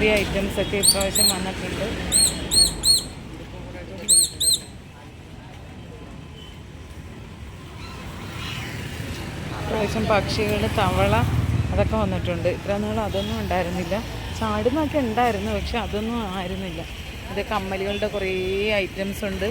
പുതിയ ഐറ്റംസ് ഒക്കെ ഇപ്രാവശ്യം വന്നിട്ടുണ്ട്. ഇപ്രാവശ്യം പക്ഷികൾ തവള അതൊക്കെ വന്നിട്ടുണ്ട്. ഇത്ര നാൾ അതൊന്നും ഉണ്ടായിരുന്നില്ല. ചാടുന്നൊക്കെ ഉണ്ടായിരുന്നു പക്ഷെ അതൊന്നും ആയിരുന്നില്ല. ഇത് കമ്മലുകളുടെ കുറേ ഐറ്റംസ് ഉണ്ട്.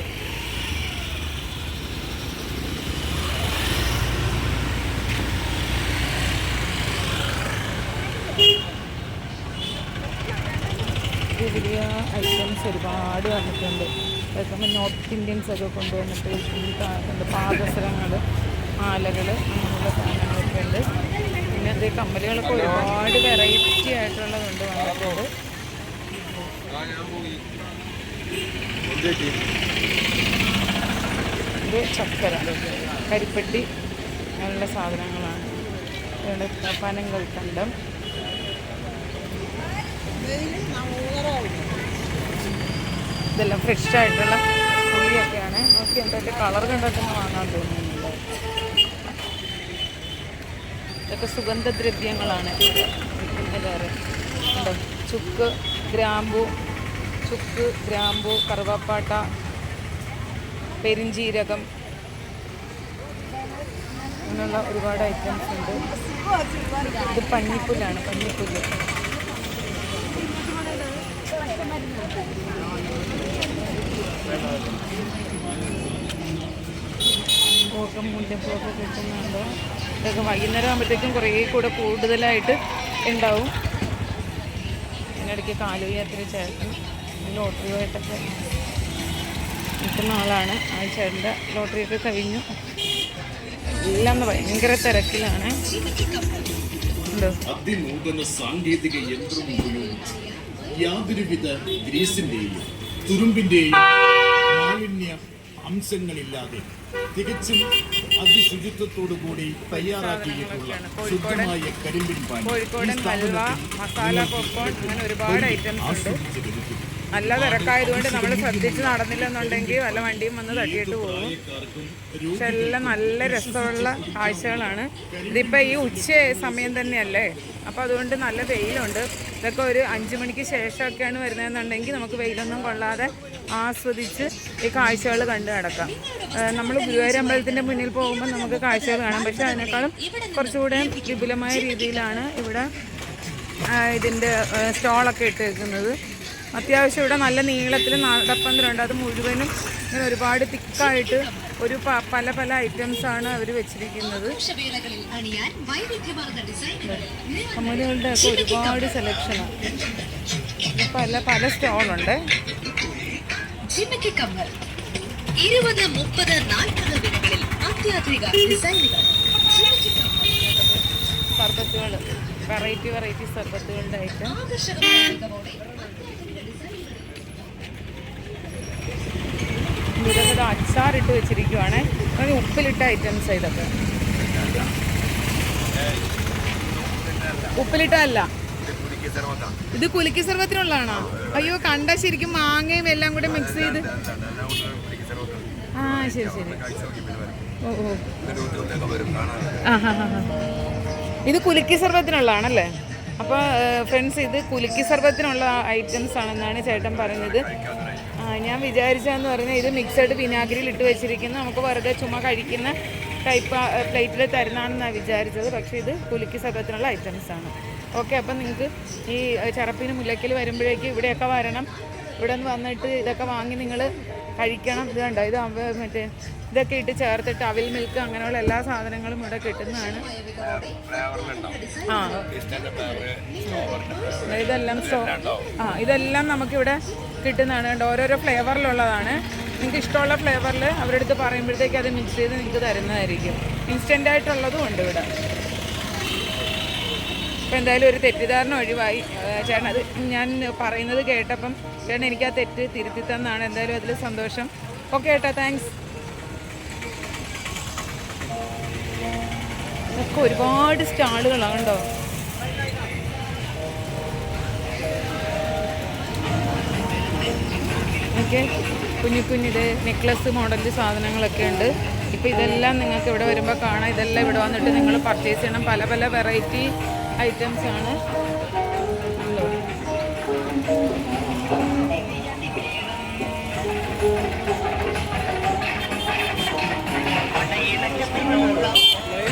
വലിയ ഐറ്റംസ് ഒരുപാട് വന്നിട്ടുണ്ട്. അതൊക്കെ നോർത്ത് ഇന്ത്യൻസൊക്കെ കൊണ്ടുവന്നിട്ട് പാദസരങ്ങൾ മാലകൾ അങ്ങനെയുള്ള സാധനങ്ങളൊക്കെ ഉണ്ട്. പിന്നെ അത് കമ്മലുകളൊക്കെ ഒരുപാട് വെറൈറ്റി ആയിട്ടുള്ളതുണ്ട് വന്നിട്ടുണ്ട്. ഇത് ചക്കര കരിപ്പെട്ടി അങ്ങനെയുള്ള സാധനങ്ങളാണ്. പനങ്ങൾ കണ്ടം ഇതെല്ലാം ഫ്രഷ് ആയിട്ടുള്ള പുളിയൊക്കെയാണ്. നോക്കി എന്തൊക്കെ കളർ കണ്ടിട്ടൊന്നും വാങ്ങാൻ തോന്നുന്നുണ്ട്. ഇതൊക്കെ സുഗന്ധദ്രവ്യങ്ങളാണ്. വേറെ ചുക്ക് ഗ്രാമ്പു ചുക്ക് ഗ്രാമ്പു കറുവാപ്പാട്ട പെരിഞ്ചീരകം. അങ്ങനെയുള്ള ഒരുപാട് ഐറ്റംസ് ഉണ്ട്. ഇത് പഞ്ഞിപ്പുല്ലാണ് പഞ്ഞിപ്പുല്ല്. പൂക്കം മുല്ലപ്പൂവൊക്കെ കിട്ടുന്നുണ്ടോ? ഇതൊക്കെ വൈകുന്നേരം ആകുമ്പോഴത്തേക്കും കുറേ കൂടെ കൂടുതലായിട്ട് ഉണ്ടാവും. ഇതിനിടയ്ക്ക് കാലുയാത്ര ചേട്ടൻ ലോട്ടറിയുമായിട്ടൊക്കെ നിൽക്കുന്ന ആളാണ്. ആ ചേട്ടന്റെ ലോട്ടറിയൊക്കെ കഴിഞ്ഞു. എല്ലാം ഭയങ്കര തിരക്കിലാണ്. അതിനൂതന സാങ്കേതിക യന്ത്രം ഉപയോഗിച്ച് യാതൊരുവിധ ഗ്രീസിന്റെയും തുരുമ്പിന്റെയും മാലിന്യ അംശങ്ങളില്ലാതെ തികച്ചും അതിശുചിത്വത്തോടു കൂടി തയ്യാറാക്കിയിട്ടുള്ള ശുദ്ധമായ കരിമ്പിൻ പാനി അങ്ങനെ ഒരുപാട് ഐറ്റംസ് നല്ല തിരക്കായതുകൊണ്ട് നമ്മൾ ശ്രദ്ധിച്ച് നടന്നില്ലെന്നുണ്ടെങ്കിൽ വല്ല വണ്ടിയും വന്ന് തട്ടിയിട്ട് പോകും. പക്ഷെ എല്ലാം നല്ല രസമുള്ള കാഴ്ചകളാണ്. ഇതിപ്പോൾ ഈ ഉച്ച സമയം തന്നെയല്ലേ? അപ്പോൾ അതുകൊണ്ട് നല്ല വെയിലുണ്ട്. ഇതൊക്കെ ഒരു അഞ്ച് മണിക്ക് ശേഷമൊക്കെയാണ് വരുന്നതെന്നുണ്ടെങ്കിൽ നമുക്ക് വെയിലൊന്നും കൊള്ളാതെ ആസ്വദിച്ച് ഈ കാഴ്ചകൾ കണ്ടു നടക്കാം. നമ്മൾ ഗുരുവായൂർ അമ്പലത്തിന്റെ മുന്നിൽ പോകുമ്പോൾ നമുക്ക് കാഴ്ചകൾ കാണാം. പക്ഷേ അതിനേക്കാളും കുറച്ചുകൂടെ വിപുലമായ രീതിയിലാണ് ഇവിടെ ഇതിന്റെ സ്റ്റോളൊക്കെ ഇട്ട് വെക്കുന്നത് അത്യാവശ്യം ഇവിടെ നല്ല നീളത്തിൽ നടപ്പന്തലുണ്ട്. അത് മുഴുവനും ഇങ്ങനെ ഒരുപാട് തിക്കായിട്ട് ഒരു പല പല ഐറ്റംസ് ആണ് അവർ വെച്ചിരിക്കുന്നത്. കമ്മലുകളുടെ ഒക്കെ ഒരുപാട് സെലക്ഷനാണ് പല പല സ്റ്റോളുണ്ട്. ജിമിക്കി കമ്മൽ. ഇരുപത് മുപ്പത് നാൽപ്പത് ദിനങ്ങളിൽ അത്യാധുനിക ഡിസൈനുകൾ. ജിമിക്കി കമ്മൽ. സർബത്തുകൾ വെറൈറ്റി വെറൈറ്റി സർബത്തുകളുടെ ഐറ്റം ഇതൊക്കെ അച്ചാറിട്ട് വെച്ചിരിക്കുവാണ്. അങ്ങനെ ഉപ്പിലിട്ട ഐറ്റംസ് ഇതൊക്കെ. ഉപ്പിലിട്ട അല്ല ഇത് കുലുക്കി സർവത്തിനുള്ളതാണോ അയ്യോ കണ്ട ശരിക്കും മാങ്ങയും എല്ലാം കൂടെ മിക്സ് ചെയ്ത്. ആ ശരി ശരി. ഓ ഓ. ഇത് കുലുക്കി സർവത്തിനുള്ളതാണല്ലേ അപ്പോൾ ഫ്രണ്ട്സ് ഇത് കുലുക്കി സർബത്തിനുള്ള ഐറ്റംസ് ആണെന്നാണ് ചേട്ടൻ പറഞ്ഞത്. ഞാൻ വിചാരിച്ചതെന്ന് പറഞ്ഞാൽ ഇത് മിക്സഡ് വിനാഗിരിയിൽ ഇട്ട് വെച്ചിരിക്കുന്ന നമുക്ക് വെറുതെ ചുമ്മാ കഴിക്കുന്ന ടൈപ്പ് പ്ലേറ്റിൽ തരുന്നതാണെന്നാണ് വിചാരിച്ചത്. പക്ഷേ ഇത് കുലുക്കി സർബത്തിനുള്ള ഐറ്റംസ് ആണ്. ഓക്കെ അപ്പം നിങ്ങൾക്ക് ഈ ചെറപ്പിന് മുല്ലയ്ക്കൽ വരുമ്പോഴേക്ക് ഇവിടെയൊക്കെ വരണം. ഇവിടെ നിന്ന് വന്നിട്ട് ഇതൊക്കെ വാങ്ങി നിങ്ങൾ കഴിക്കണം. ഇത് കണ്ടോ ഇത് മറ്റേ ഇതൊക്കെ ഇട്ട് ചേർത്തിട്ട് അവിൽ മിൽക്ക് അങ്ങനെയുള്ള എല്ലാ സാധനങ്ങളും ഇവിടെ കിട്ടുന്നതാണ്. ആ. ഇതെല്ലാം സ്റ്റോ ആ ഇതെല്ലാം നമുക്കിവിടെ കിട്ടുന്നതാണ്. കണ്ടോ ഓരോരോ ഫ്ലേവറിലുള്ളതാണ്. നിങ്ങൾക്ക് ഇഷ്ടമുള്ള ഫ്ലേവറിൽ അവരുടെ അടുത്ത് പറയുമ്പോഴത്തേക്ക് അത് മിക്സ് ചെയ്ത് നിങ്ങൾക്ക് തരുന്നതായിരിക്കും. ഇൻസ്റ്റന്റ് ആയിട്ടുള്ളതും ഉണ്ട് ഇവിടെ. അപ്പോൾ എന്തായാലും ഒരു തെറ്റിദ്ധാരണ ഒഴിവായി. ചേട്ടൻ അത് ഞാൻ പറയുന്നത് കേട്ടപ്പം ചേട്ടൻ എനിക്ക് ആ തെറ്റ് തിരുത്തി തന്നാണ്. എന്തായാലും അതിൽ സന്തോഷം. ഓക്കെ ഏട്ടാ താങ്ക്സ് ഒക്കെ ഒരുപാട് സ്റ്റാളുകളാണ് ഓക്കെ കുഞ്ഞു കുഞ്ഞിത് നെക്ലസ് മോഡൽ സാധനങ്ങളൊക്കെ ഉണ്ട്. ഇപ്പോൾ ഇതെല്ലാം നിങ്ങൾക്ക് ഇവിടെ വരുമ്പോൾ കാണാം. ഇതെല്ലാം ഇവിടെ വന്നിട്ട് നിങ്ങൾ പർച്ചേസ് ചെയ്യണം. പല പല വെറൈറ്റി ഐറ്റംസ് ആണ്.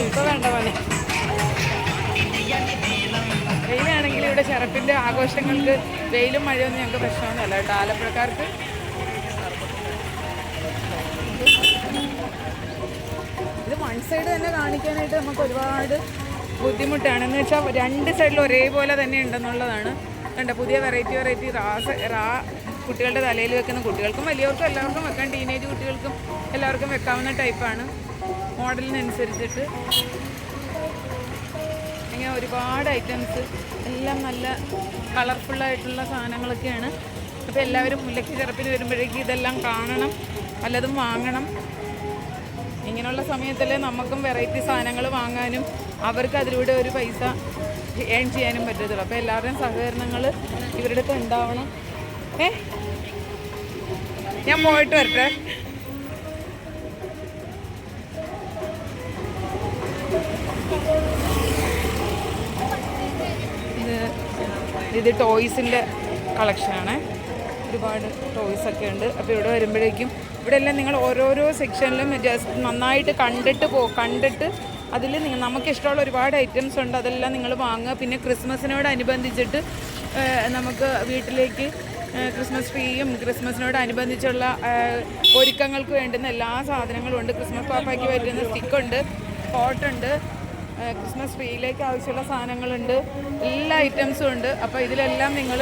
ഇപ്പൊ വേണ്ട പോലെ. വെയിലാണെങ്കിൽ ഇവിടെ ശരപ്പിന്റെ ആഘോഷങ്ങൾക്ക് വെയിലും മഴയൊന്നും ഞങ്ങൾക്ക് പ്രശ്നമൊന്നുമല്ല കേട്ടോ ആലപ്പുഴക്കാർക്ക്. ഇത് വൺ സൈഡ് തന്നെ കാണിക്കാനായിട്ട് നമുക്ക് ഒരുപാട് ബുദ്ധിമുട്ടാണ് എന്ന് വെച്ചാൽ രണ്ട് സൈഡിലും ഒരേപോലെ തന്നെ ഉണ്ടെന്നുള്ളതാണ്. കണ്ട പുതിയ വെറൈറ്റി വെറൈറ്റി റാസ് റാ കുട്ടികളുടെ തലയിൽ വെക്കുന്ന കുട്ടികൾക്കും വലിയവർക്കും എല്ലാവർക്കും വെക്കാൻ ടീനേജ് കുട്ടികൾക്കും എല്ലാവർക്കും വെക്കാവുന്ന ടൈപ്പാണ് മോഡലിനനുസരിച്ചിട്ട് ഇങ്ങനെ ഒരുപാട് ഐറ്റംസ് എല്ലാം നല്ല കളർഫുള്ളായിട്ടുള്ള സാധനങ്ങളൊക്കെയാണ്. അപ്പോൾ എല്ലാവരും മുല്ലയ്ക്ക് ചെറുപ്പിന് വരുമ്പോഴേക്കും ഇതെല്ലാം കാണണം പലതും വാങ്ങണം. ഇങ്ങനെയുള്ള സമയത്തിൽ നമുക്കും വെറൈറ്റി സാധനങ്ങൾ വാങ്ങാനും അവർക്ക് അതിലൂടെ ഒരു പൈസ ഏൺ ചെയ്യാനും പറ്റത്തുള്ളൂ അപ്പോൾ എല്ലാവരുടെയും സഹകരണങ്ങൾ ഇവരുടെ അടുത്ത് ഉണ്ടാവണം. ഏ? ഞാൻ പോയിട്ട് വരട്ടെ. ഇത് ടോയ്സിന്റെ കളക്ഷനാണ്. ഒരുപാട് ടോയ്സ് ഒക്കെ ഉണ്ട്. അപ്പോൾ ഇവിടെ വരുമ്പോഴേക്കും ഇവിടെ എല്ലാം നിങ്ങൾ ഓരോരോ സെക്ഷനിലും ജസ്റ്റ് നന്നായിട്ട് കണ്ടിട്ട് പോ കണ്ടിട്ട് അതിൽ നിങ്ങൾ നമുക്ക് ഇഷ്ടമുള്ള ഒരുപാട് ഐറ്റംസ് ഉണ്ട്. അതെല്ലാം നിങ്ങൾ വാങ്ങുക. പിന്നെ ക്രിസ്മസിനോടനുബന്ധിച്ചിട്ട് നമുക്ക് വീട്ടിലേക്ക് ക്രിസ്മസ് ട്രീയും ക്രിസ്മസിനോടനുബന്ധിച്ചുള്ള ഒരുക്കങ്ങൾക്ക് വേണ്ടുന്ന എല്ലാ സാധനങ്ങളും ഉണ്ട്. ക്രിസ്മസ് പാപ്പാക്കി പറ്റുന്ന സ്റ്റിക്കുണ്ട് പോട്ടുണ്ട് ഏഹ് ക്രിസ്മസ് ട്രീയിലേക്ക് ആവശ്യമുള്ള സാധനങ്ങളുണ്ട് എല്ലാ ഐറ്റംസും ഉണ്ട്. അപ്പോൾ ഇതിലെല്ലാം നിങ്ങൾ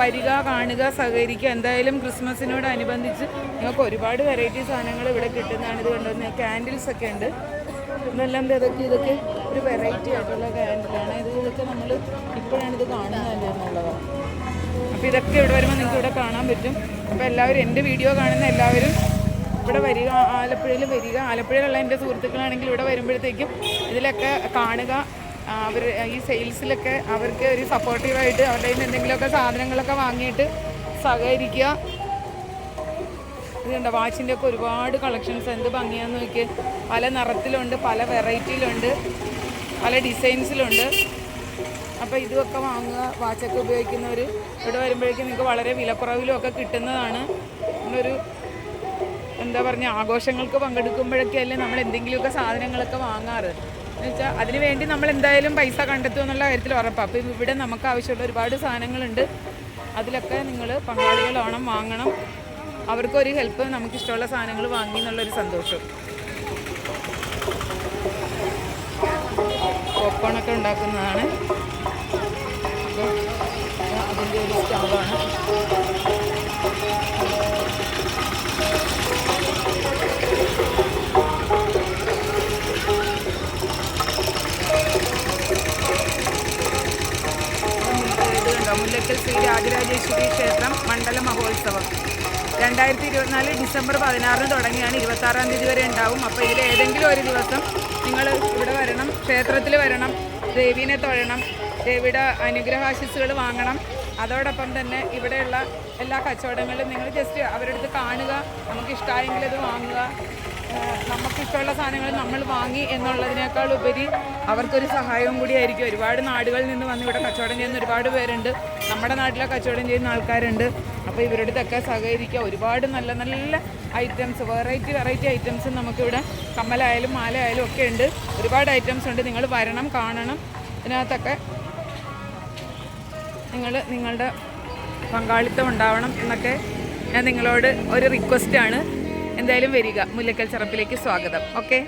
വരിക കാണുക സഹകരിക്കുക. എന്തായാലും ക്രിസ്മസിനോടനുബന്ധിച്ച് നിങ്ങൾക്ക് ഒരുപാട് വെറൈറ്റി സാധനങ്ങൾ ഇവിടെ കിട്ടുന്നതാണ്. ഇത് കണ്ടുവരുന്നത് ക്യാൻഡിൽസൊക്കെ ഉണ്ട്. ഇതെല്ലാം ഇതൊക്കെ ഇതൊക്കെ ഒരു വെറൈറ്റി ആയിട്ടുള്ള ക്യാൻഡിലാണ് ഇത് ഇതൊക്കെ നമ്മൾ ഇപ്പോഴാണ് ഇത് കാണുന്നത് തന്നെ എന്നുള്ളതാണ്. അപ്പോൾ ഇതൊക്കെ ഇവിടെ വരുമ്പോൾ നിങ്ങൾക്ക് ഇവിടെ കാണാൻ പറ്റും. അപ്പോൾ എല്ലാവരും എന്റെ വീഡിയോ കാണുന്ന എല്ലാവരും ഇവിടെ വരിക ആലപ്പുഴയിൽ വരിക. ആലപ്പുഴയിലുള്ള എന്റെ സുഹൃത്തുക്കളാണെങ്കിൽ ഇവിടെ വരുമ്പോഴത്തേക്കും ഇതിലൊക്കെ കാണുക. അവർ ഈ സെയിൽസിലൊക്കെ അവർക്ക് ഒരു സപ്പോർട്ടീവായിട്ട് അവരുടെ കയ്യിൽ നിന്ന് എന്തെങ്കിലുമൊക്കെ സാധനങ്ങളൊക്കെ വാങ്ങിയിട്ട് സഹകരിക്കുക. ഇതുണ്ട്. വാച്ചിന്റെ ഒക്കെ ഒരുപാട് കളക്ഷൻസ് എന്ത് ഭംഗിയാന്ന് നോക്കി പല നിറത്തിലുണ്ട് പല വെറൈറ്റിയിലുണ്ട് പല ഡിസൈൻസിലുണ്ട്. അപ്പോൾ ഇതുമൊക്കെ വാങ്ങുക വാച്ചൊക്കെ ഉപയോഗിക്കുന്നവർ ഇവിടെ വരുമ്പോഴേക്കും നിങ്ങൾക്ക് വളരെ വിലക്കുറവിലും ഒക്കെ കിട്ടുന്നതാണ്. നമ്മളൊരു എന്താ പറഞ്ഞ ആഘോഷങ്ങൾക്ക് പങ്കെടുക്കുമ്പോഴൊക്കെ അല്ലേ നമ്മൾ എന്തെങ്കിലുമൊക്കെ സാധനങ്ങളൊക്കെ വാങ്ങാറ്. എന്ന് വെച്ചാൽ അതിന് വേണ്ടി നമ്മൾ എന്തായാലും പൈസ കണ്ടെത്തും എന്നുള്ള കാര്യത്തിൽ ഉറപ്പാണ് അപ്പോൾ ഇവിടെ നമുക്ക് ആവശ്യമുള്ള ഒരുപാട് സാധനങ്ങളുണ്ട്. അതിലൊക്കെ നിങ്ങൾ പങ്കാളികളാവണം വാങ്ങണം. അവർക്കൊരു ഹെൽപ്പ് നമുക്ക് ഇഷ്ടമുള്ള സാധനങ്ങൾ വാങ്ങി എന്നുള്ളൊരു സന്തോഷം. പോപ്കോണൊക്കെ ഉണ്ടാക്കുന്നതാണ്. അതിന്റെ ഒരു കണ്ടോ? മുല്ലക്കൽ ശ്രീ രാജരാജേശ്വരി ക്ഷേത്രം മണ്ഡല മഹോത്സവം. രണ്ടായിരത്തി ഇരുപത്തിനാല് ഡിസംബർ പതിനാറിന് തുടങ്ങിയാണ് ഇരുപത്താറാം തീയതി വരെ ഉണ്ടാവും. അപ്പോൾ ഇതിൽ ഏതെങ്കിലും ഒരു ദിവസം നിങ്ങൾ ഇവിടെ വരണം ക്ഷേത്രത്തിൽ വരണം ദേവീനെ തൊഴണം ദേവിയുടെ അനുഗ്രഹാശിസുകൾ വാങ്ങണം. അതോടൊപ്പം തന്നെ ഇവിടെയുള്ള എല്ലാ കച്ചവടങ്ങളിലും നിങ്ങൾ ജസ്റ്റ് അവരുടെ അടുത്ത് കാണുക നമുക്ക് ഇഷ്ടമായെങ്കിൽ അത് വാങ്ങുക. നമുക്കിഷ്ടമുള്ള സാധനങ്ങൾ നമ്മൾ വാങ്ങി എന്നുള്ളതിനേക്കാൾ ഉപരി അവർക്കൊരു സഹായവും കൂടിയായിരിക്കും ഒരുപാട് നാടുകളിൽ നിന്ന് വന്ന് ഇവിടെ കച്ചവടം ചെയ്യുന്ന ഒരുപാട് പേരുണ്ട്. നമ്മുടെ നാട്ടിലെ കച്ചവടം ചെയ്യുന്ന ആൾക്കാരുണ്ട്. അപ്പോൾ ഇവരുടെ അടുത്തൊക്കെ സഹകരിക്കുക. ഒരുപാട് നല്ല നല്ല ഐറ്റംസ് വെറൈറ്റി വെറൈറ്റി ഐറ്റംസ് നമുക്കിവിടെ കമ്മലായാലും മാലയായാലും ഒക്കെ ഉണ്ട്. ഒരുപാട് ഐറ്റംസ് ഉണ്ട്. നിങ്ങൾ വരണം കാണണം. ഇതിനകത്തൊക്കെ നിങ്ങൾ നിങ്ങളുടെ പങ്കാളിത്തം ഉണ്ടാവണം എന്നൊക്കെ ഞാൻ നിങ്ങളോട് ഒരു റിക്വസ്റ്റാണ് എന്തായാലും വരിക. മുല്ലക്കൽ ചെറുപ്പിലേക്ക് സ്വാഗതം. ഓക്കെ